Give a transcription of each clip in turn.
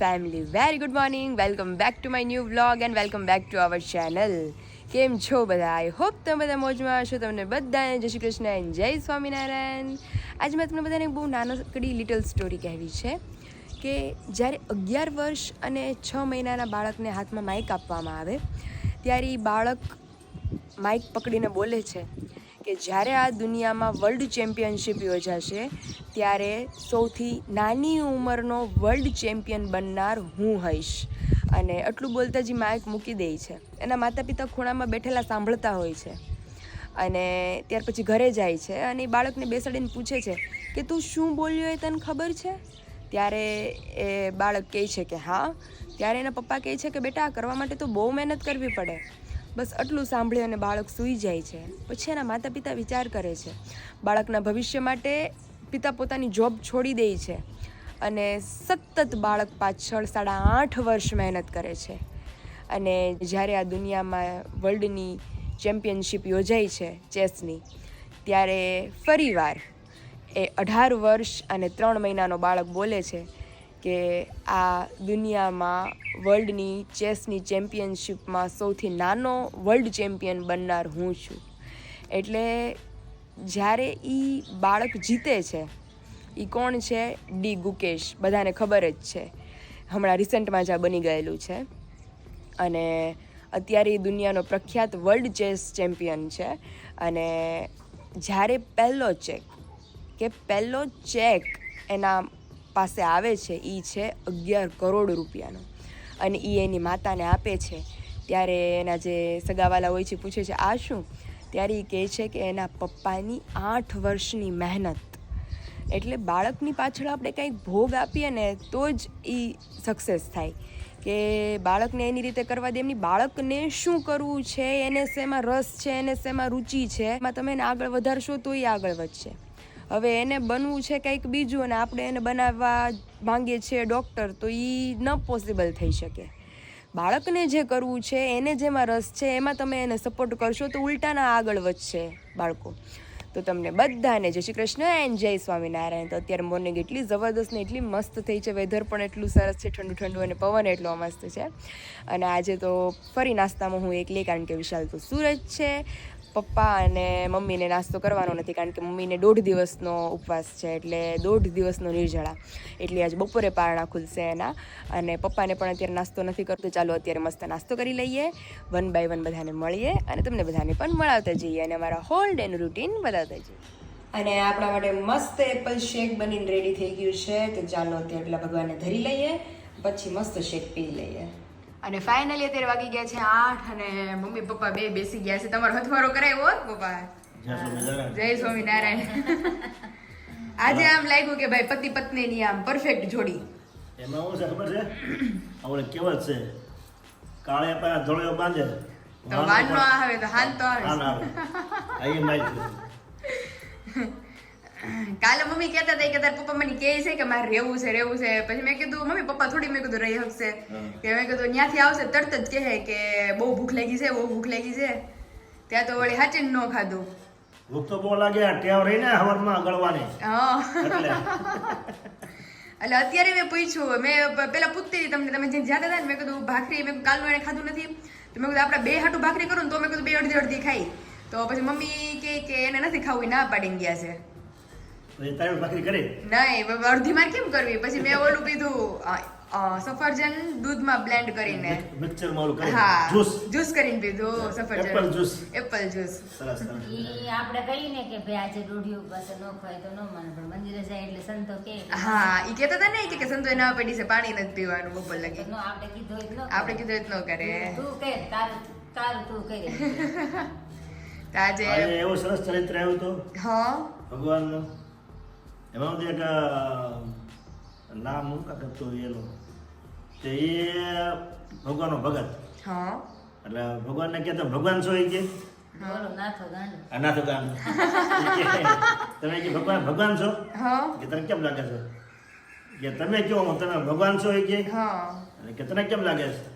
Family very good morning welcome back to my new vlog and welcome back to our channel કેમ છો બધા? I hope તમે બધા મોજમાં હશો. તમને બધાને જય શ્રી કૃષ્ણ એન્ડ જય સ્વામિનારાયણ. આજે મેં તમને બધાને બહુ નાનકડી લિટલ સ્ટોરી કહેવી છે કે જ્યારે અગિયાર વર્ષ અને છ મહિનાના બાળકને હાથમાં માઇક આપવામાં આવે, ત્યારે એ બાળક માઇક પકડીને બોલે છે. કે જ્યારે આ દુનિયામાં વર્લ્ડ ચેમ્પિયનશિપ યોજાશે, ત્યારે સૌથી નાની ઉંમરનો વર્લ્ડ ચેમ્પિયન બનનાર હું હઈશ. અને એટલું બોલતા જ માઇક મૂકી દે છે. એના માતા પિતા ખૂણામાં બેઠેલા સાંભળતા હોય છે. અને ત્યાર પછી ઘરે જાય છે અને એ બાળકને બેસાડીને પૂછે છે કે, તું શું બોલ્યો એ તને ખબર છે? ત્યારે એ બાળક કહે છે કે, હા. ત્યારે એના પપ્પા કહે છે કે, બેટા કરવા માટે તો બહુ મહેનત કરવી પડે. બસ આટલું સાંભળી અને બાળક સૂઈ જાય છે. પછી એના માતા પિતા વિચાર કરે છે. બાળકના ભવિષ્ય માટે પિતા પોતાની જોબ છોડી દે છે અને સતત બાળક પાછળ સાડા આઠ વર્ષ મહેનત કરે છે. અને જ્યારે આ દુનિયામાં વર્લ્ડની ચેમ્પિયનશિપ યોજાઈ છે ચેસની, ત્યારે ફરીવાર એ અઢાર વર્ષ અને ત્રણ મહિનાનો બાળક બોલે છે કે આ દુનિયામાં વર્લ્ડની ચેસની ચેમ્પિયનશિપમાં સૌથી નાનો વર્લ્ડ ચેમ્પિયન બનનાર હું છું. એટલે જ્યારે એ બાળક જીતે છે એ કોણ છે? ડી ગુકેશ. બધાને ખબર જ છે. હમણાં રિસેન્ટમાં જ આ બની ગયેલું છે. અને અત્યારે એ દુનિયાનો પ્રખ્યાત વર્લ્ડ ચેસ ચેમ્પિયન છે. અને જ્યારે પહેલો ચેક કે પહેલો ચેક એના પાસે આવે છે એ છે અગિયાર કરોડ રૂપિયાનો. અને એ એની માતાને આપે છે. ત્યારે એના જે સગાવાલા હોય છે પૂછે છે, આ શું? ત્યારે એ કહે છે કે એના પપ્પાની આઠ વર્ષની મહેનત. એટલે બાળકની પાછળ આપણે કંઈક ભોગ આપીએ ને, તો જ એ સક્સેસ થાય. કે બાળકને એની રીતે કરવા દે, એમની બાળકને શું કરવું છે? એને શેમાં રસ છે એને શેમાં રુચિ છે? એમાં તમે એને આગળ વધારશો તો એ આગળ વધશે. હવે એને બનવું છે કંઈક બીજું અને આપણે એને બનાવવા માંગીએ છીએ ડૉક્ટર, તો એ ન પોસિબલ થઈ શકે. બાળકને જે કરવું છે, એને જેમાં રસ છે, એમાં તમે એને સપોર્ટ કરશો તો ઉલટાના આગળ વધશે બાળકો. તો તમને બધાને જય શ્રી કૃષ્ણ એન્ડ જય સ્વામિનારાયણ. તો અત્યારે મોર્નિંગ એટલી જબરદસ્ત ને એટલી મસ્ત થઈ છે વેધર પણ એટલું સરસ છે, ઠંડુ ઠંડુ અને પવન એટલો મસ્ત છે. અને આજે તો ફરી નાસ્તામાં હું એકલી, કારણ કે વિશાલ તો સુરત છે. પપ્પા અને મમ્મીને નાસ્તો કરવાનો નથી, કારણ કે મમ્મીને દોઢ દિવસનો ઉપવાસ છે, એટલે દોઢ દિવસનો નિર્જળા. એટલે આજ બપોરે પારણા ખુલશે એના. અને પપ્પાને પણ અત્યારે નાસ્તો નથી કરતો, ચાલો અત્યારે મસ્ત નાસ્તો કરી લઈએ. વન બાય વન બધાને મળીએ અને તમને બધાને પણ મળાવતા જઈએ અને અમારા હોલ ડેનું રૂટીન બતાવતા જઈએ. અને આપણા માટે મસ્ત એપલ શેક બનીને રેડી થઈ ગયું છે. તો ચાલો અત્યારે પેલા ભગવાનને ધરી લઈએ, પછી મસ્ત શેક પી લઈએ. અને ફાઇનલી અત્યારે વાગી ગયા છે આઠ અને મમ્મી પપ્પા બે બેસી ગયા છે. તમારો હથવારો કરાયો હોત પપ્પા? જય સ્વામિનારાયણ. આજે આમ લાગ્યું કે ભાઈ પતિ પત્નીની આમ પરફેક્ટ જોડી. એમાં શું છે ખબર છે? આપણે કેવત છે. કાળે પા ધોળિયો બાંધે. તો વાન નો આવે તો હાલ તો આવે. હાન આવે. આ એ માહિતી કાલે મમ્મી કહેતા હતા કે તાર પપ્પા મને કહે છે કે મારે રહેવું છે રહેવું છે. પછી મેં કીધું મમ્મી પપ્પા થોડી મેં કીધું રહી શકશે. કે મેં કીધું ત્યાંથી આવશે તરત જ કહે કે બહુ ભૂખ લાગી છે બહુ ભૂખ લાગી છે. ત્યાં તો વળી હાચી ન ખાધું. ભૂખ તો બહુ લાગે ટેવ રહી ને હવારમાં ગળવાની હા. એટલે. એટલે અત્યારે મેં પૂછ્યું મેં પેલા પૂછતી હતી તમને તમે જ્યાં જ્યાં હતા ને મેં કીધું ભાખરી મેં કાલનું એને ખાધું નથી. તો મેં કીધું આપણે બે હાટું ભાખરી કરું ને તો મેં કીધું બે અડધી અડધી ખાઈ. તો પછી મમ્મી કે એને નથી ખાવું એ ના પાડી ગયા છે. પછી તારી ભાખરી કરી? નહીં અડધી માર કેમ કરવી? પછી મેં ઓલું પીધું અ, અ, સફરજન દૂધમાં બ્લેન્ડ કરીને. મિક્સરમાં ઓલું હા જ્યુસ. જ્યુસ કરીને પીધું સફરજન. Apple juice. Apple juice. સરસ ઈ આપણે કહીને કે ભાઈ આજે દોઢિયું પાસે નો ખાય તો નો માને પણ મંદિરે જાય એટલે સંતો કે. હા ઈ કહેતા હતા ને કે કે સંતોએ ના પડી છે પાણી નથી પીવાનું બપોર લગી. ન આપણે કીધું ન આપણે કીધું જ ન કરે. તું કે તારું તારું તું કરે. તાજે એવો આજે સરસ ચરિત્ર આવ્યો તો. હા. ભગવાનનું. એક અ, નામ હું કાંક હતું એનું તે એ ભગવાનનો ભગત. હા. એટલે ભગવાનને કહેતો ભગવાન છો એ કે? અનાથ નાથો ગાંડો. તમે કે ભગવાન ભગવાન છો? હા. કે તને કેમ લાગે છે? કે તમે કહો તમે ભગવાન છો એ કે? અને કે તને કેમ લાગે છે?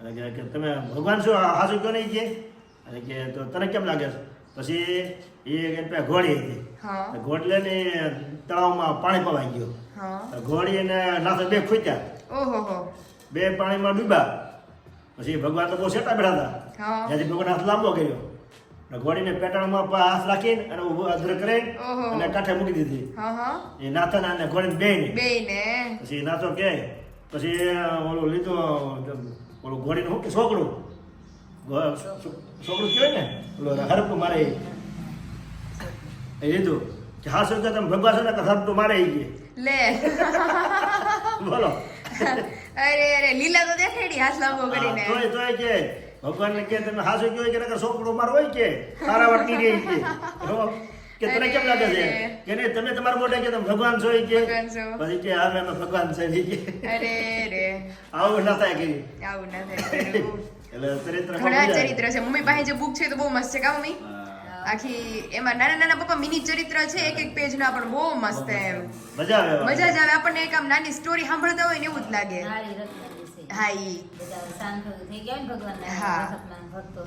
અને કે તમે ભગવાન છો હાસુ કહો નહીં કે? અને કે તો તને કેમ લાગે છે? પછી એ પાસે ઘોડી હતી. ઘોડલે ને તળાવમાં પાણી પવાઈ ગયું. ઘોડી અને નાથો બે ખૂટ્યા. બે પાણીમાં ડૂબ્યા. પછી ભગવાન તો બહુ સેટા બેઠા હતા. જ્યાંથી ભગવાન હાથ લાંબો કર્યો. ઘોડીને પેટાળમાં હાથ રાખીને અને અધ્ર કરી અને કાંઠે મૂકી દીધી. એ નાથન અને ઘોડીને બે ને પછી નાથો કે પછી ઓલું લીધું ઓલું ઘોડીનું શું કે છોકરું? છોકરું કહેવાય ને? ઓલું હરપું મારે. લીધું કે હા શું કે તમે ભગવાન છો ને કે હરપું મારે આવી લે. બોલો. અરે અરે લીલા તો દેખાડી હાથ લાંબો કરીને. તોય તોય કે ભગવાન ને કે તમે હાસુ કયો કે નકર છોકરો મારો હોય કે? તારા વટની રહી કે. કે તને કેમ લાગે છે? કે નહીં તમે તમારા મોઢે કે તમે ભગવાન છો કે. પછી કે હા મેં ભગવાન છે કે. અરે રે આવું ના થાય કે. આવું ના થાય એટલે ચરિત્ર ઘણા ચરિત્ર છે. મમ્મી પાસે જે બુક છે તો બહુ મસ્ત છે કા મમ્મી? આખી એમાં નાના નાના પપ્પા મિની ચરિત્ર છે એક એક પેજ ના પણ બહુ મસ્ત એમ. મજા આવે મજા જ આવે. આપણને એક આમ નાની સ્ટોરી સાંભળતા હોય ને એવું જ લાગે. હા ઈ. શાંત થઈ ગયા ને હા. ભક્તો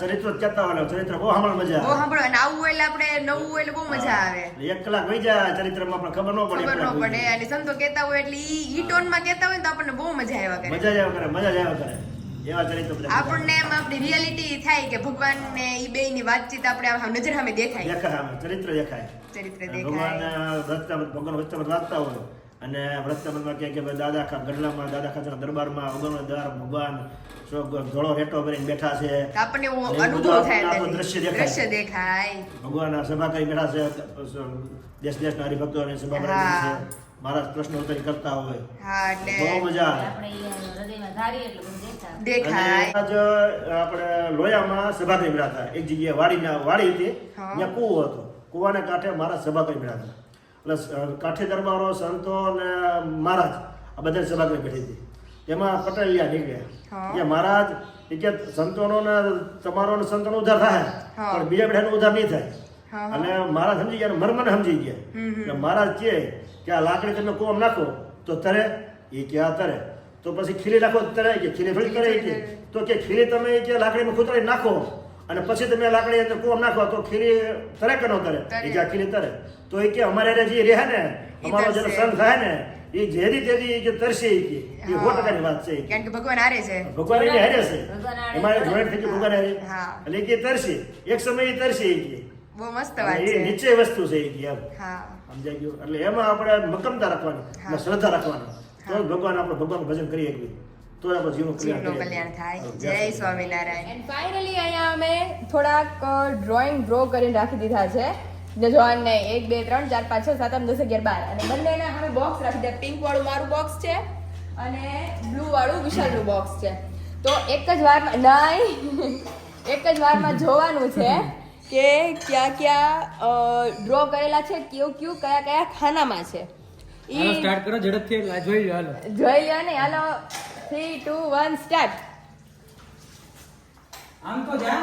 ચરિત્ર ચરિત્ર બહુ મજા આવે. અને આવું એટલે આપણે નવું એટલે બહુ મજા આવે. એક કલાક વહી જાય ચરિત્રમાં પણ ખબર ન પડે ખબર ન પડે. અને સંતો કહેતા હોય એટલે ઈ ઈ ટોનમાં કહેતા હોય તો આપણને બહુ મજા આવ્યા કરે. મજા જ આવ્યા કરે મજા જ આવ્યા કરે. એવા ચરિત્ર બધા આપણને એમ આપણી રિયાલિટી થાય કે ભગવાન ને ઈ બે ની વાતચીત આપણે આમ નજર સામે દેખાય. દેખાય આમાં, ચરિત્ર દેખાય. ચરિત્ર ભગવાન દેખાય. ભગવાન વ્રતામૃત વાંચતા હોય અને વ્રતામૃતમાં કહે કે ભાઈ દાદા ખા ગઢલામાં દાદા ખાચરના દરબારમાં અગણો દ્વાર ભગવાન સો ધોળો રેટો કરીને બેઠા છે. આપણને અનુભવ થાય દ્રશ્ય દેખાય. દ્રશ્ય દેખાય. ભગવાન સભા કરી બેઠા છે દેશ દેશના હરિભક્તોની સભા છે. મહારાજ પ્રશ્ન ઉત્તર કરતા હોય. હા બહુ મજા આવે. આપણે ધારીએ એટલે દેખાય. દેખાય. આજ આપણે લોયામાં સભા કરી બેઠા હતા એક જગ્યાએ વાડીના વાડી હતી. ત્યાં કૂવો હતો. કૂવાને કાંઠે મહારાજ સભા કરી બેઠા હતા એટલે કાંઠે દરબારો સંતો અને મહારાજ આ બધા સભા કરી બેઠી હતી. એમાં પટેલિયા નીકળ્યા. કે મહારાજ એ કે સંતોનો ને તમારો ને સંતોનો ઉધાર થાય. પણ બીજા બેઠાનો ઉધાર નહીં થાય. અને મહારાજ સમજી ગયા અને મર્મને સમજી ગયા. એટલે મહારાજ કહે કે આ લાકડી તમે કોમ નાખો તો તરે એ કે આ તરે. તો પછી ખીલી નાખો તો તરે કે ખીલી થોડી કરે કે. તો કે ખીલી તમે કે લાકડીમાં ખૂતરાઈ નાખો અને પછી તમે લાકડી અંદર કોમ નાખો તો ખીલી તરે કે ન તરે. એ કે આ ખીલી તરે. તો એ કે અમારે જે રહે ને અમારો જેનો તરસે. સંત થાય ને એ જેરી તેરી જે કે તરસે ઈ કે. એ સો ટકાની વાત છે. કારણ કે ભગવાન હારે છે. ભગવાન એની હારે છે. ભગવાન એમાં જોઈન્ટ થઈ ગયું ભગવાન હારે. એટલે એ કે તરસે એક સમય એ તરસે ઈ કે. બહુ મસ્ત વાત એ છે. નીચે વસ્તુ છે એ કે હા. સમજાઈ ગયું. એટલે એમાં આપણે મક્કમતા રાખવાની શ્રદ્ધા રાખવાની. તો ભગવાન આપણે ભગવાન ભજન કરીએ એકબી તો આપણે જીવનું જીવનું કલ્યાણ થાય. જય સ્વામિનારાયણ. એન્ડ ફાઇનલી અહીંયા અમે થોડાક ડ્રોઈંગ ડ્રો કરીને રાખી દીધા છે. ને નહીં એક બે ત્રણ ચાર પાંચ છ સાત આઠ દસ અગિયાર બાર. અને બંનેના અમે બોક્સ રાખી દીધા. પિંક વાળું મારું બોક્સ છે અને બ્લુ વાળું વિશાલનું બોક્સ છે. તો એક જ વારમાં નહીં એક જ વારમાં જોવાનું છે. કે ક્યાં ક્યાં ડ્રો કરેલા છે કેવું કયું કયા કયા ખાનામાં છે. ઈ સ્ટાર્ટ કરો ઝડપથી જોઈ લો હાલો. જોઈ લો ને હાલો. થ્રી ટુ વન સ્ટાર્ટ આમ તો જા.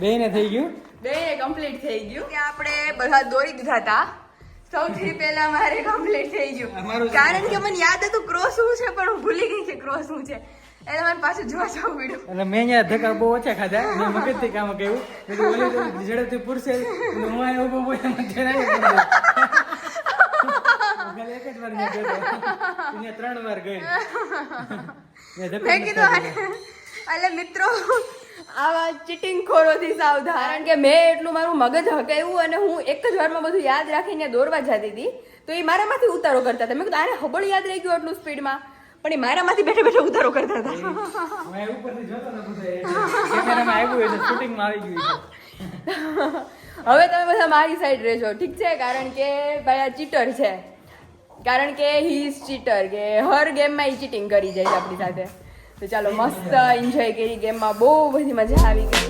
બેયને થઈ ગયું? બે કમ્પ્લીટ થઈ ગયું. કે આપણે બધા દોરી દીધા હતા. સૌથી પહેલા મારે કમ્પ્લીટ થઈ ગયું. કારણ કે મને યાદ હતું ક્રોસ શું છે પણ હું ભૂલી ગઈ કે ક્રોસ શું છે. એટલે મને પાછું જોવા જવું પડ્યું. એટલે મેં અહીંયા ધક્કા બહુ ઓછા ખાધા. મેં મગજથી કામ કહ્યું એટલે ઓલી ઝડપથી પૂરશે. હું અહીંયા ઊભો ઊભો એમ જ જણાવી દીધું. ખાલી એક જ વાર મેં ગયો ત્રણ વાર ગઈ. મેં કીધું. એટલે મિત્રો આવા ચીટિંગ ખોરોથી સાવધાન. કારણ કે મેં એટલું મારું મગજ હકાયું અને હું એક જ વારમાં બધું યાદ રાખીને દોરવા જતી હતી. તો એ મારામાંથી ઉતારો કરતા હતા. મેં કીધું આને હબળ યાદ રહી ગયું એટલું સ્પીડમાં? પણ એ મારામાંથી બેઠે બેઠે ઉતારો કરતા હતા. હવે તમે બધા મારી સાઈડ રહેજો. ઠીક છે? કારણ કે ભાઈ આ ચીટર છે. કારણ કે હી ઇઝ ચીટર કે હર ગેમમાં એ ચીટિંગ કરી જાય છે આપણી સાથે. તો ચાલો મસ્ત એન્જોય કરી ગેમમાં બહુ બધી મજા આવી ગઈ.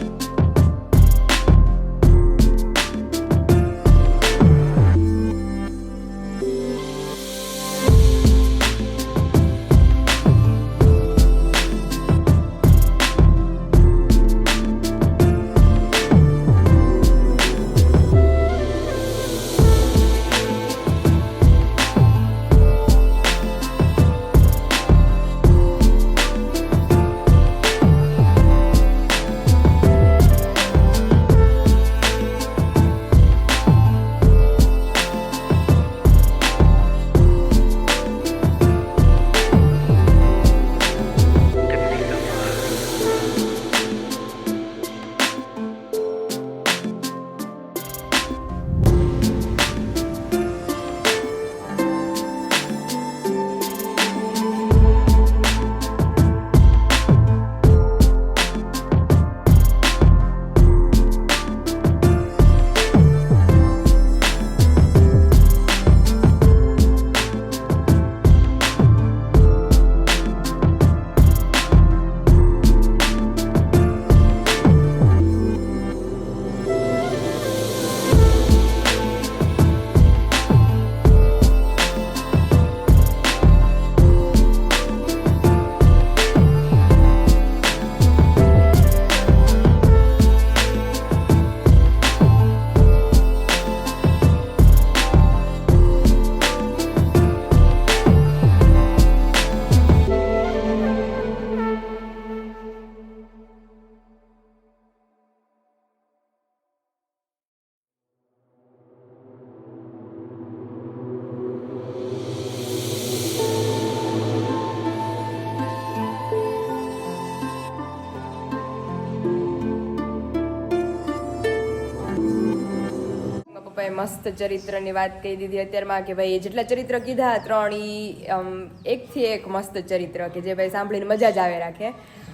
મસ્ત ચરિત્રની વાત કહી દીધી અત્યારમાં કે ભાઈ જેટલા ચરિત્ર કીધા ત્રણ ઈ આમ એકથી એક મસ્ત ચરિત્ર કે જે ભાઈ સાંભળીને મજા જ આવે રાખે.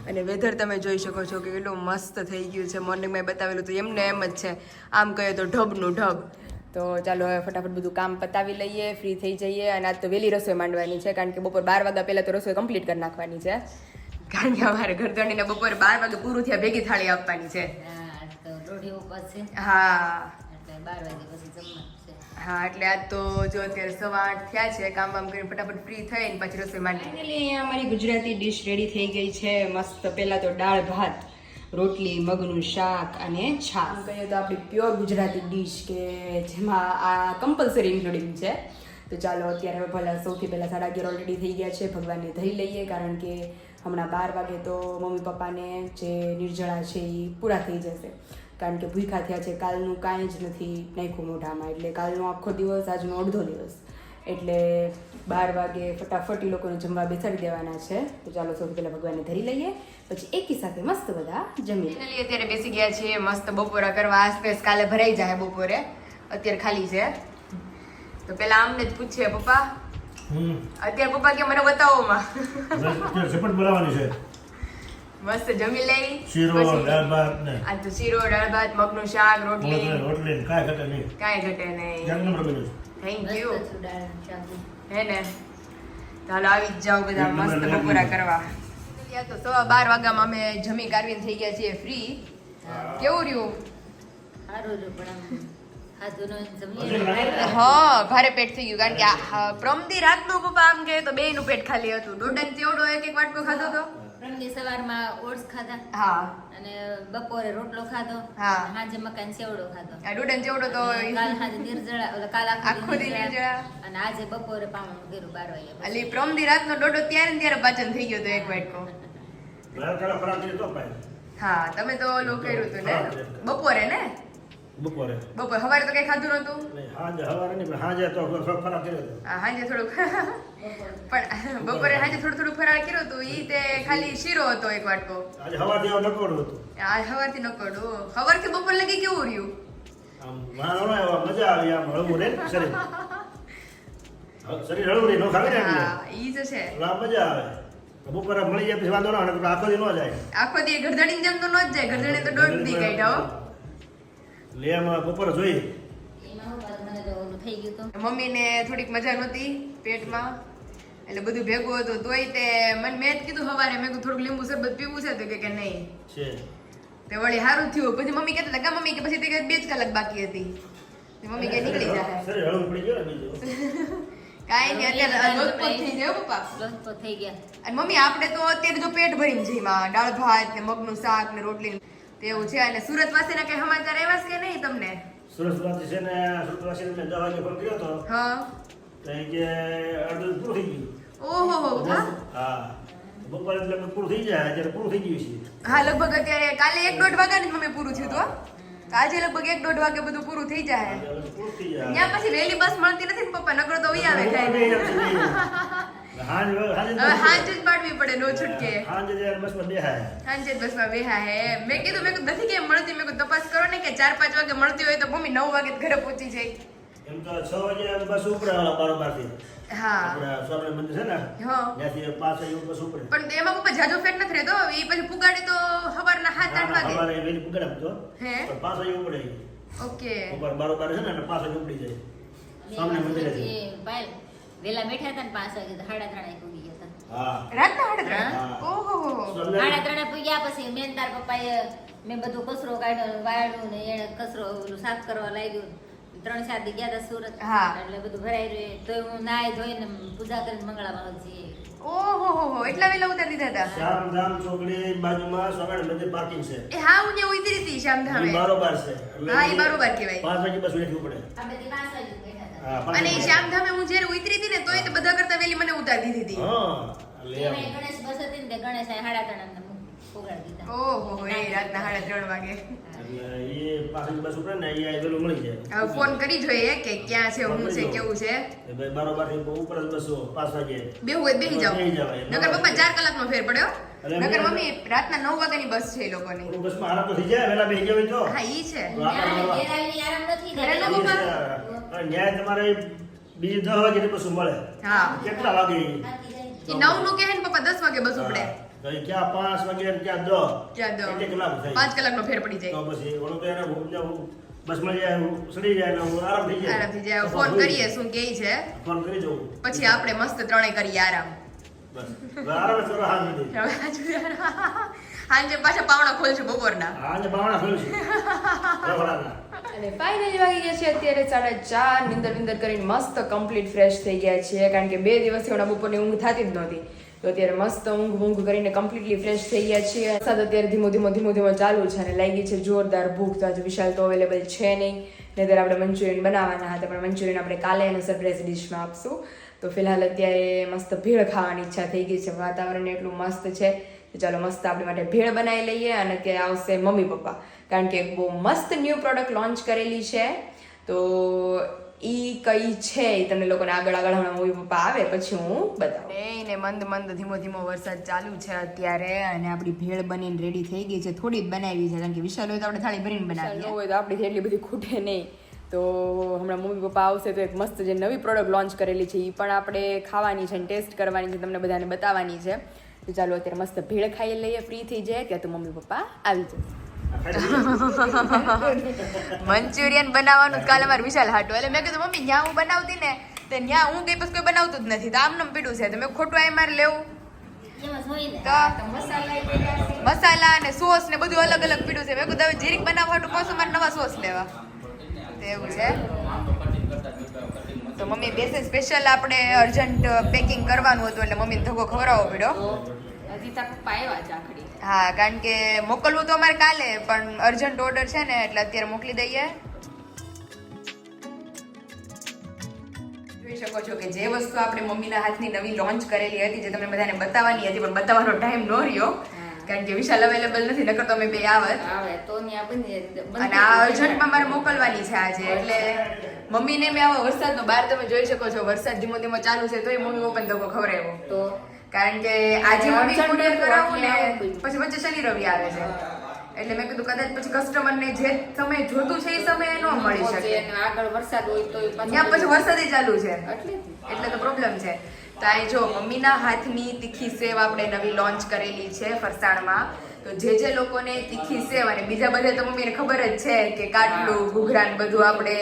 અને વેધર તમે જોઈ શકો છો કે કેટલું મસ્ત થઈ ગયું છે. મોર્નિંગમાં બતાવેલું તો એમને એમ જ છે. આમ કહે તો ઢબનું ઢબ. તો ચાલો હવે ફટાફટ બધું કામ પતાવી લઈએ ફ્રી થઈ જઈએ અને આજ તો વહેલી રસોઈ માંડવાની છે કારણ કે બપોર બાર વાગ્યા પહેલાં તો રસોઈ કમ્પ્લીટ કરી નાખવાની છે. કારણ કે અમારે ઘરધણીને બપોરે બાર વાગે પૂરું થયા ભેગી થાળી આપવાની છે. હા, બાર વાગે પછી જમવાનું છે. હા એટલે આજ તો જો અત્યારે સવા આઠ થયા છે કામ વામ કરીને ફટાફટ ફ્રી થઈને પછી રસોઈ અહીંયા અમારી ગુજરાતી ડિશ રેડી થઈ ગઈ છે. મસ્ત પહેલાં તો દાળ ભાત રોટલી મગનું શાક અને છાશ. કહીએ તો આપણી પ્યોર ગુજરાતી ડિશ કે જેમાં આ કમ્પલસરી ઇન્ક્લુડિંગ છે. તો ચાલો અત્યારે હવે ભલા સૌથી પહેલાં સાડા અગિયાર ઓલરેડી થઈ ગયા છે. ભગવાનને ધરી લઈએ કારણ કે હમણાં બાર વાગે તો મમ્મી પપ્પાને જે નિર્જળા છે એ પૂરા થઈ જશે. કારણ કે ભૂખા થયા છે કાલનું કાંઈ જ નથી નાખ્યું મોઢામાં. એટલે કાલનો આખો દિવસ આજનો અડધો દિવસ. એટલે બાર વાગે ફટાફટ એ લોકોને જમવા બેસાડી દેવાના છે. તો ચાલો સૌથી પહેલાં ભગવાનને ધરી લઈએ. પછી એકી સાથે મસ્ત બધા જમી લઈએ અત્યારે બેસી ગયા છીએ મસ્ત બપોરા કરવા. આસપાસ કાલે ભરાઈ જાય બપોરે. અત્યારે ખાલી છે. તો પહેલા આમને જ પૂછીએ પપ્પા. અત્યારે પપ્પા કે મને બતાવો માં. ઝપટ બોલાવવાની છે. મસ્ત જમી લઈ. શીરો દાળ ભાત ને. આ તો શીરો દાળ ભાત મગનું શાક રોટલી. રોટલી કાંઈ ઘટે નહીં. કાંઈ ઘટે નહીં. જન્મ નંબર થેન્ક યુ હે ને? ચાલો આવી જ જાવ બધા મસ્ત બપોરા કરવા. તો સવા બાર વાગ્યામાં અમે જમી કારવીને થઈ ગયા છીએ ફ્રી કેવું રહ્યું? સારું રહ્યું પણ? હા ભારે પેટ થઈ ગયું. કારણ કે પ્રમદી રાતનું પપ્પા આમ કે તો બે નું પેટ ખાલી હતું. દોઢ ચેવડો એક એક વાટકો ખાધો તો? રંગની સવારમાં ઓટ્સ ખાધા. હા. અને બપોરે રોટલો ખાધો. હા. સાંજે મકાન સેવડો ખાધો. આ દોઢ ચેવડો તો કાલ સાંજે નિર્જળા ઓલા કાલ આખો દી નિર્જળા. અને આજે બપોરે પાવણું ગેરું બાર વાગે પછી. અલી પ્રમદી રાતનો ડોડો ત્યારે ને ત્યારે પાચન થઈ ગયો તો એક વાટકો. થોડા ખરાબ તો પાય હા તમે તો ઓલું કર્યું હતું ને? બપોરે ને? બપોરે. બપોરે. હવારે તો કઈ ખાધું નહોતું? નહીં, સાંજે સવારે નહીં પણ હાજે તો થોડો કર્યો હતો. હાજે થોડુંક. પણ બપોરે હાજે થોડું થોડું ફરાળ કર્યું હતું ઈ તે ખાલી શીરો હતો એક વાટકો. આજે હવારથી આવ નકોડું હતું. આજ હવારથી નકોડું. હવારથી બપોર લગી કેવું રહ્યું? આમ મજા આવી આમ હળવું રે શરીર. શરીર હળવું રે નો ખાવે ને હા ઈ જ છે. મજા આવે. બપોરે મળી જાય પછી વાંધો ના આવે આખો દી ન જાય. આખો દી ગરદણી જેમ તો ન જ જાય ગરદણી તો દોઢ દી કાઢ્યા લે આમાં બપોર હતું મમ્મીને થોડીક મજા નહોતી પેટમાં એટલે બધું ભેગું હતું. તોય તે મને મેં કીધું સવારે મેં થોડુંક લીંબુ શરબત પીવું છે તો કે કે નહીં. તે વળી સારું થયું. પછી મમ્મી કહેતા હતા કે મમ્મી? કે પછી તે કે બે જ કલાક બાકી હતી. મમ્મી કે નીકળી જાય કાઈ હળવું પડી ગયું ને બીજું. કાંઈ નહીં અત્યારે લોટપોટ થઈ ગયો પપ્પા. લોચપો થઈ ગયા. અને મમ્મી આપણે તો અત્યારે જો પેટ ભરીને જઈમાં દાળ ભાત ને મગનું શાક ને રોટલી તેવું છે? અને સુરત વાસીના કઈ સમાચાર આવ્યા છે કે નહીં તમને? સુરતવાસી છે ને સુરતવાસી મેં દવા વાગે ફોન કર્યો હતો. હા. તો એ કે અડધું પૂરું થઈ ગયું. ઓહો હો? હા. બપોરે લગભગ પૂરું થઈ જાય અત્યારે પૂરું થઈ ગયું છે. હા લગભગ અત્યારે કાલે એક દોઢ વાગ્યા ને મમ્મી પૂરું થયું તો આજે લગભગ એક દોઢ વાગે બધું પૂરું થઈ જાય. ત્યાં પછી વહેલી બસ મળતી નથી ને પપ્પા નકરો તો ઈ આવે ખાઈ હાંજ હાંજ જ પાડવી પડે નો છૂટકે. હાંજ જ્યારે બસમાં બેહાય. સાંજે જ બસમાં બેહા હે. મેં કીધું મેં નથી કેમ મળતી મેં તપાસ કરો ને કે ચાર પાંચ વાગે મળતી હોય તો મમ્મી નવ વાગે ઘરે પહોંચી જાય. એમ તો છ વાગે બસ ઉપડે વાળા બારોબારથી. હા. આપણા સ્વામી મંદિર છે ને હા. ત્યાંથી પાંચ વાગે બસ ઉપડે. પણ એમાં પપ્પા જાજો ફેટ નથી રહેતો એ પછી પુગાડી તો સવારના સાત આઠ વાગે. સવારે હે? પણ ઓકે. ઉપર બારોબાર છે ને એટલે પાંચ ઉપડી જાય. મંદિરે છે પાયલ વેલા બેઠા હતા ને વાગે તો ત્રણે પૂગી ગયા હતા. હા. રાતના હાડા ત્રણ ઓહો. હાડા ત્રણે પૂગ્યા પછી મેં તાર તાર પપ્પાએ મેં બધું કચરો કાઢ્યો વાળ્યું ને એને કચરો ઓલું સાફ કરવા લાગ્યું. ત્રણ ચાર દી ગયા હતા સુરત. હા. એટલે બધું ભરાઈ રહ્યું. તો હું નાય ધોઈને પૂજા કરીને મંગળામાં જઈએ ઓહો હો હો એટલા વેલા ઉતારી દીધા હતા? શ્યામધામ ચોકડી બાજુમાં સ્વામિનારાયણ મંદિર પાર્કિંગ છે. એ હા હું ત્યાં ઉતરી હતી શ્યામધામે. એ બારોબાર છે. હા, એ બરોબર કહેવાય. પાંચ વાગે બસ વેઠી પડે. આ બધી પાંચ વાગે બેઠા હતા. અને. શ્યામધામે હું જ્યારે ઉતરી હતી ને તોય તે બધા કરતા વેલી મને ઉતારી દીધી હતી. હા લે ગણેશ બસ હતી ને ગણેશ સાડા ત્રણ ઓહો એ રાતના સાડા ત્રણ વાગે. ફોન કરી જોઈએ કે ક્યાં છે હું છે કેવું છે? એ ભાઈ ઉપર જ બસો પાંચ વાગે. બેહું હોય બેહી જાઓ. બેહી પપ્પા ચાર કલાકનો ફેર પડ્યો. નગર મમ્મી રાતના નવ વાગ્યાની બસ છે એ લોકોની. હું બસમાં આરામ તો થઈ જાય વહેલા બેસી ગયા તો. હા ઈ છે. આરામ નથી ઘરે થતો. લોકો- ન્યાય તમારે બીજી દસ વાગે બસ મળે. હા. કેટલા વાગે? નવનું કહે ને પપ્પા દસ વાગે બસ ઉપડે. તો એ ક્યાં પાંચ વાગે ને ક્યાં દસ? ક્યાં દો એક એક કલાક થાય. પાંચ કલાકનો ફેર પડી તો પછી ઓલો તો એને હું જાઉં, જાય સડી જાય આરામ થઈ જાય. આરામથી જાય. ફોન કરીએ શું કે છે? ફોન કરી જવું પછી આપણે મસ્ત ત્રણેય કરીએ આરામ. બસ. આરામ કરો સાંજે પાછા પાવણા ખોલશું બપોરના. હાંજે પાવણા ખોલું અને ફાઇનલી વાગી ગયા છે અત્યારે સાડા ચાર નિંદર વિંદર કરીને મસ્ત કમ્પ્લીટ ફ્રેશ થઈ ગયા છે. કારણ કે બે દિવસથી હમણાં બપોરની ઊંઘ થતી જ નહોતી. તો અત્યારે મસ્ત ઊંઘ ઊંઘ કરીને કમ્પ્લીટલી ફ્રેશ થઈ ગયા છીએ. વરસાદ અત્યારે ધીમો ધીમો ધીમો ધીમો ચાલુ છે અને લાગી છે જોરદાર ભૂખ. તો આજે વિશાલ તો અવેલેબલ છે નહીં. નહીતર આપણે મંચુરિયન બનાવવાના હતા, પણ મંચુરિયન આપણે કાલે એને સરપ્રાઈઝ ડિશમાં આપશું. તો ફિલહાલ અત્યારે મસ્ત ભેળ ખાવાની ઈચ્છા થઈ ગઈ છે. વાતાવરણ એટલું મસ્ત છે. તો ચાલો મસ્ત આપણી માટે ભેળ બનાવી લઈએ અને ત્યાં આવશે મમ્મી પપ્પા. કારણ કે બહુ મસ્ત ન્યૂ પ્રોડક્ટ લોન્ચ કરેલી છે. તો ઈ કઈ છે એ તમને લોકોને આગળ આગળ હમણાં મમ્મી પપ્પા આવે પછી હું બતાવું. ને મંદ મંદ ધીમો ધીમો વરસાદ ચાલુ છે અત્યારે અને આપણી ભેળ બનીને રેડી થઈ ગઈ છે. થોડી જ બનાવી છે કારણ કે વિશાલ હોય તો આપણે થાળી ભરીને બનાવીએ. હોય તો આપણી એટલી બધી ખૂટે નહીં. તો હમણાં મમ્મી પપ્પા આવશે તો એક મસ્ત જે નવી પ્રોડક્ટ લોન્ચ કરેલી છે એ પણ આપણે ખાવાની છે અને ટેસ્ટ કરવાની છે તમને બધાને બતાવવાની છે. તો ચાલો અત્યારે મસ્ત ભેળ ખાઈ લઈએ ફ્રી થઈ જાય ત્યાં તો મમ્મી પપ્પા આવી જશે. મંચુરિયન બનાવવાનું કાલે મારે વિશાલ હાટું. એટલે મેં કીધું, મમ્મી ત્યાં હું બનાવતી ને, તે ત્યાં હું કઈ પછી કોઈ બનાવતું જ નથી. તો આમ નામ પીડું છે. તો મેં ખોટું આ મારે લેવું. મસાલા અને સોસ ને બધું અલગ અલગ પીડું છે. મેં કીધું, હવે જીરીક બનાવવા હાટું પાછું મારે નવા સોસ લેવા. એવું છે. તો મમ્મી, બેસે સ્પેશિયલ આપણે અર્જન્ટ પેકિંગ કરવાનું હતું, એટલે મમ્મીને ધગો ખવડાવવો પડ્યો. તાર પપ્પા આવ્યા જ હા કારણ કે મોકલવું તો અમારે કાલે પણ અર્જન્ટ ઓર્ડર છે ને એટલે અત્યારે મોકલી દઈએ. જોઈ શકો છો કે જે વસ્તુ આપણે મમ્મીના હાથની નવી લોન્ચ કરેલી હતી જે તમને બધાને બતાવવાની હતી પણ બતાવવાનો ટાઈમ ન રહ્યો કારણ કે વિશાલ અવેલેબલ નથી નકર તો અમે બે આવત આવે તો ત્યાં બની અને આ અર્જન્ટમાં મારે મોકલવાની છે આજે એટલે મમ્મીને મેં આવો વરસાદનો બહાર તમે જોઈ શકો છો વરસાદ ધીમો ધીમો ચાલુ છે તોય મમ્મી પપ્પાને ધક્કો ખવડાવ્યો. તો કારણ કે આજે અર્જન્ટ કુરિયર કરાવું ને પછી વચ્ચે શનિ રવિ આવે છે. એટલે મેં કીધું કદાચ પછી કસ્ટમરને જે સમય જોતું છે એ સમયે ન મળી શકે. આગળ વરસાદ હોય તો ત્યાં પછી વરસાદ. ચાલુ છે. એટલે તો પ્રોબ્લેમ છે. તો અહીં જો મમ્મીના હાથની તીખી સેવ આપણે નવી લોન્ચ કરેલી છે ફરસાણમાં. તો જે જે લોકોને તીખી સેવ અને બીજા બધા તો મમ્મીને ખબર જ છે કે કાટલું ઘૂઘરા બધું આપણે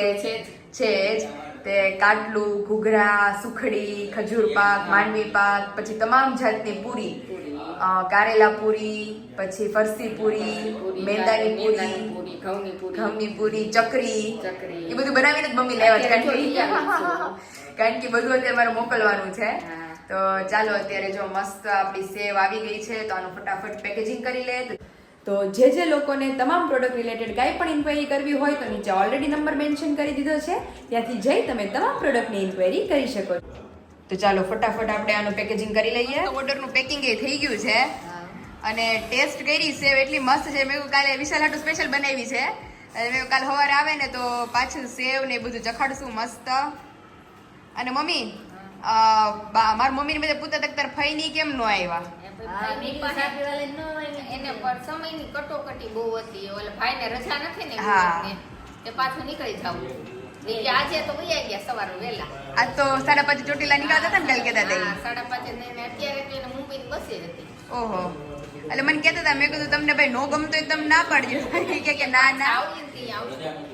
છે જ. તે કાટલું ઘૂઘરા સુખડી ખજૂર પાક માંડવી પાક પછી તમામ જાતની પૂરી. કારેલા પૂરી પછી ફરસી પૂરી મેંદાની પૂરી ઘઉંની પૂરી ચકરી. એ બધું બનાવીને જ મમ્મી લેવા છે. કારણ કે બધું અત્યારે મારે મોકલવાનું છે. તો ચાલો અત્યારે જો મસ્ત આપણી સેવ આવી ગઈ છે તો આનું ફટાફટ પેકેજિંગ કરી લે. તો જે જે લોકોને તમામ પ્રોડક્ટ રિલેટેડ કાંઈ પણ ઇન્ક્વાયરી કરવી હોય તો નીચે ઓલરેડી નંબર મેન્શન કરી દીધો છે. ત્યાંથી જઈ તમે તમામ પ્રોડક્ટની ઇન્ક્વાયરી કરી શકો તો ચાલો ફટાફટ આપણે આનું પેકેજિંગ કરી લઈએ. ઓર્ડરનું પેકિંગ એ થઈ ગયું છે. અને ટેસ્ટ કરી સેવ એટલી મસ્ત છે. મેં કાલે વિશાલ હાટુ સ્પેશિયલ બનાવી છે. અને મેં કાલ સવારે આવે ને તો પાછું સેવ ને એ બધું ચખાડશું મસ્ત. અને મમ્મી મારા મમ્મીને બધા પૂછતા તક તાર ફઈ નહીં કેમ નો આવ્યા હા, મેં કીધું સાપીવાળાને ન હોય ને. એને પર સમયની કટોકટી બહુ હતી. ઓલા ભાઈને રજા નથી ને હા. પાછું નીકળી જાવું. આજે તો વયા ગયા સવારે વહેલા. આજ તો સાડા પાંચ ચોટીલા નીકળતા હતા ને કાલે કહેતા હતા સાડા પાંચે અત્યારે તો એને મુંબઈ બસે હતી. ઓહો. એટલે મને કહેતા હતા મેં કીધું તમને ભાઈ નો ગમતો હોય તમે ના પાડજો. કે ના ના.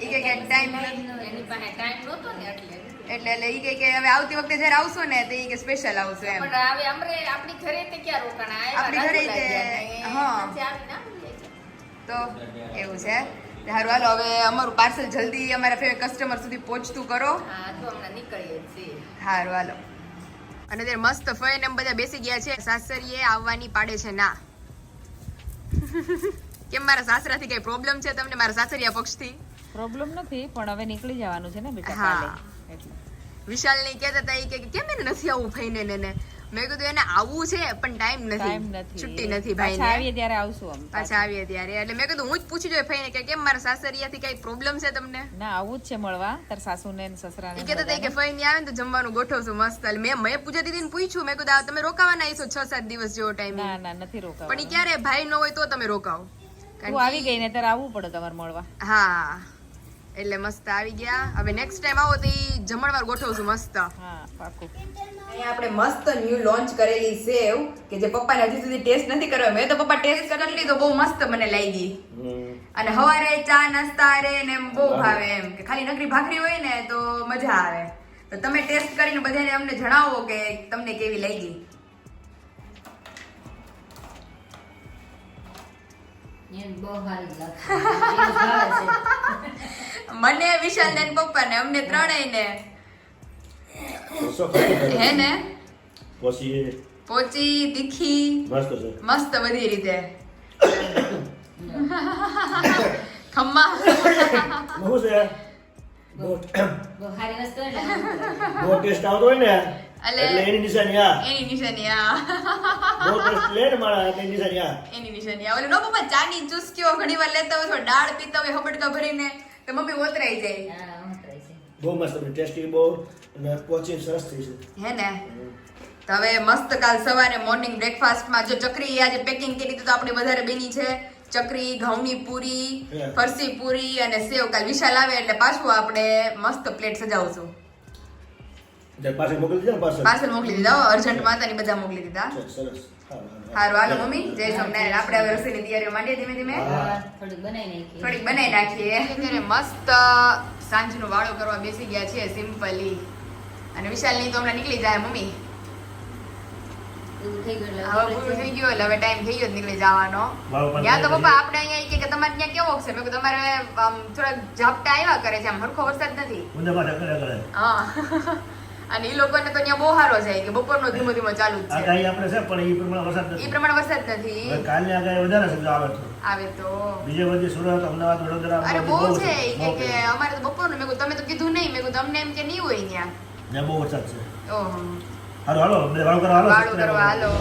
કે કે ટાઈમ એની પાસે ટાઈમ નહોતો ને એટલે એટલે એટલે ઈ કે કે હવે આવતી વખતે જ્યારે આવશો ને તો ઈ કે સ્પેશિયલ આવશે એમ. પણ હવે અમરે આપણી ઘરે તે ક્યાં રોકાણા? આવ્યા આપણી ઘરે તે- હા. તો એવું છે. સારું હાલો હવે અમારું પાર્સલ જલ્દી અમારા ફેવરેટ કસ્ટમર સુધી પહોંચતું કરો. હા તો હમણાં નીકળીએ છીએ. સારું હાલો. અને તે મસ્ત ફઈને એમ બધા બેસી ગયા છે. સાસરીએ આવવાની પાડે છે ના. કેમ મારા સાસરાથી કઈ પ્રોબ્લેમ છે તમને? મારા સાસરિયા પક્ષથી. પ્રોબ્લેમ નથી પણ હવે નીકળી જવાનું છે ને બેટા હા. વિશાલ ને કહેતા હતા કે કેમ એને નથી આવું ફઈને ને ને? મેં કીધું એને આવવું છે પણ ટાઈમ નથી. છુટ્ટી નથી ભાઈ આવીએ ત્યારે આવશું પાછા આવીએ ત્યારે. એટલે મેં કીધું હું જ પૂછી જોઈએ ફઈને કે કેમ મારા સાસરિયાથી કઈ પ્રોબ્લેમ છે તમને? ના આવું જ છે મળવા તાર સાસુ ને સસરા ને કહેતા હતા કે ફઈ આવે ને તો જમવાનું ગોઠવશું મસ્ત. એટલે મેં મેં પૂજા દીદીને પૂછ્યું મેં કીધું તમે રોકાવાના છો છ સાત દિવસ જેવો ટાઈમ ના ના નથી પણ ક્યારે ભાઈ ન હોય તો તમે રોકાવો. તું આવી ગઈ ને ત્યારે આવવું પડે તમારે મળવા. હા. એટલે મસ્ત આવી ગયા. હવે નેક્સ્ટ ટાઈમ આવો તો જમણવાર ગોઠવશું મસ્ત. હા પાકું. અહીંયા આપણે મસ્ત ન્યૂ લોન્ચ કરેલી સેવ કે જે પપ્પાને હજી સુધી ટેસ્ટ નથી કર્યો. મેં તો પપ્પા ટેસ્ટ કરી તો બહુ મસ્ત મને લાગી. ગઈ અને હવારે ચા નાસ્તા રે ને એમ બહુ ભાવે એમ કે ખાલી નકરી ભાખરી હોય ને તો મજા આવે. તો તમે ટેસ્ટ કરીને બધાને અમને જણાવો કે તમને કેવી લાગી. મને વિશાલ ને પપ્પા ને અમને ત્રણેય ને. હે ને? પછી પોચી તીખી મસ્ત બધી રીતે. ખમ્મા. બહુ છે. બહુ ટેસ્ટ આવતો હોય ને. એટલે- એની નિશાની આ. એની નિશાની આ. બહુ ટેસ્ટ લે ને મારા એની નિશાની આ. એની નિશાની આ. ઓલી નો પપ્પા ચાની ચુસ્કીઓ ઘણી વાર લેતા હોય તો દાળ પીતા હોય હબડકા ભરીને તો મમ્મી ઓતરાઈ જાય. બહુ મસ્ત ટેસ્ટી બહુ અને કોચિંગ સરસ થઈ છે હે ને? તો હવે મસ્ત કાલ સવારે મોર્નિંગ બ્રેકફાસ્ટમાં જો ચકરી આજે પેકિંગ કરી તો આપણે વધારે બેની છે. ચકરી ઘઉંની પૂરી ફરસી પૂરી અને સેવ કાલ વિશાલ આવે એટલે પાછું આપણે મસ્ત પ્લેટ સજાવશું. પાછળ મોકલી દીધા પાછળ? પાર્સલ મોકલી દીધા હો, અર્જન્ટમાં હતા બધા મોકલી દીધા. સરસ, સરસ હારું, હાલો મમ્મી. જય સ્વામિનારાયણ. આપણે હવે રસોઈની તૈયારીઓ માંડીએ ધીમે ધીમે. થોડીક બનાવી નાખીએ. થોડીક બનાવી નાખીએ. અત્યારે મસ્ત સાંજનો વાળો કરવા બેસી ગયા છીએ સિમ્પલી. અને વિશાલની તો હમણાં નીકળી જાય મમ્મી. થઈ ગયું એટલે હવે પૂરું થઈ ગયું એટલે હવે ટાઈમ થઈ ગયો નીકળી જવાનો. ત્યાં તો પપ્પા આપણે અહીંયા કે કે તમારે ત્યાં કેવો છે? મેં કીધું તમારે આમ થોડા ઝાપટા આવ્યા કરે છે આમ હરખો વરસાદ નથી. હા. અને એ લોકોને તો ત્યાં બહુ સારો જાય કે બપોરનો ધીમો ધીમો ચાલુ છે. આગાહી આપણે છે પણ એ પ્રમાણે વરસાદ નથી. એ પ્રમાણે વરસાદ નથી. કાલની આગાહી વધારે છે આવે તો. આવે તો. બીજે બધી સુરત અમદાવાદ વડોદરા અરે બહુ છે. કે કે અમારે તો બપોરનું મેં તમે તો કીધું નહીં મેં તમને એમ કે નહીં હોય ત્યાં. ને બહુ વરસાદ છે. ઓહો. હાલો હાલો વાળો કરવા હાલો કરવા હાલો.